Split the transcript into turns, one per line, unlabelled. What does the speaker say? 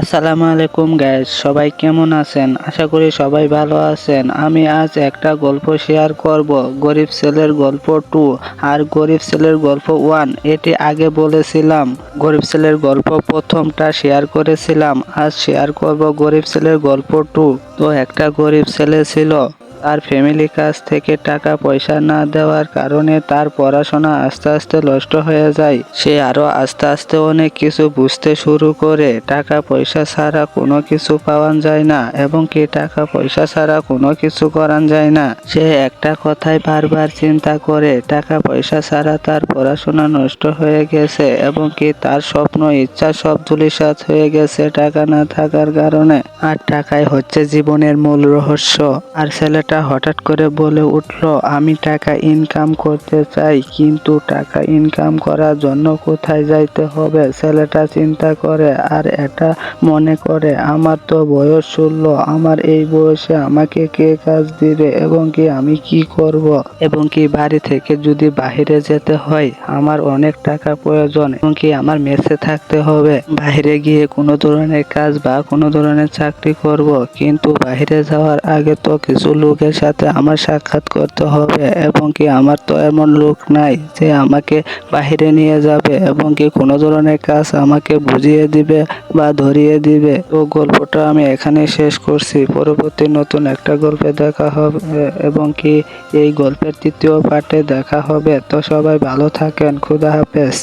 আসসালামু আলাইকুম গ্যাস সবাই কেমন আছেন? আশা করি সবাই ভালো আছেন। আমি আজ একটা গল্প শেয়ার করব। গরিব ছেলের গল্প টু আর গরিব ছেলের গল্প ওয়ান এটি আগে বলেছিলাম। গরিব ছেলের গল্প প্রথমটা শেয়ার করেছিলাম। আজ শেয়ার করব গরিব ছেলের গল্প টু তো একটা গরিব ছেলে ছিল। তার ফ্যামিলি কাছ থেকে টাকা পয়সা না দেওয়ার কারণে তার পড়াশোনা আস্তে আস্তে নষ্ট হয়ে যায়। সে আরও আস্তে আস্তে অনেক কিছু বুঝতে শুরু করে। টাকা পয়সা ছাড়া কোনো কিছু পাওয়া যায় না এবং কি টাকা পয়সা ছাড়া কোনো কিছু করান যায় না। সে একটা কথাই বারবার চিন্তা করে, টাকা পয়সা ছাড়া তার পড়াশোনা নষ্ট হয়ে গেছে এবং কি তার স্বপ্ন, ইচ্ছা সব ধুলিসাৎ হয়ে গেছে টাকা না থাকার কারণে। আর টাকাই হচ্ছে জীবনের মূল রহস্য। আর ছেলেটা হঠাৎ করে বলে উঠল, আমি টাকা ইনকাম করতে চাই, কিন্তু টাকা ইনকাম করার জন্য কোথায় যাইতে হবে? ছেলেটা চিন্তা করে, আর এটা মনে করে, আমার তো বয়স ষোলো, আমার এই বয়সে আমাকে কে কাজ দিবে এবং কি আমি কি করব? এবং কি বাড়ি থেকে যদি বাইরে যেতে হয়, আমার অনেক টাকা প্রয়োজন, এবং কি আমার মেসে থাকতে হবে? বাইরে গিয়ে কোনো ধরনের কাজ বা কোনো ধরনের চাকরি করব, কিন্তু বাইরে যাওয়ার আগে তো কিছু লোকের সাথে আমার সাক্ষাৎ করতে হবে এবং কি আমার তো এমন লোক নাই যে আমাকে বাইরে নিয়ে যাবে এবং কি কোনো ধরনের কাজ আমাকে বুঝিয়ে দিবে বা ধরিয়ে দিবে। তো গল্পটা আমি এখানে শেষ করছি। পরবর্তী নতুন একটা গল্পে দেখা হবে এবং কি এই গল্পের তৃতীয় পার্টে দেখা হবে। তো সবাই ভালো থাকেন। খুদা হাফেজ।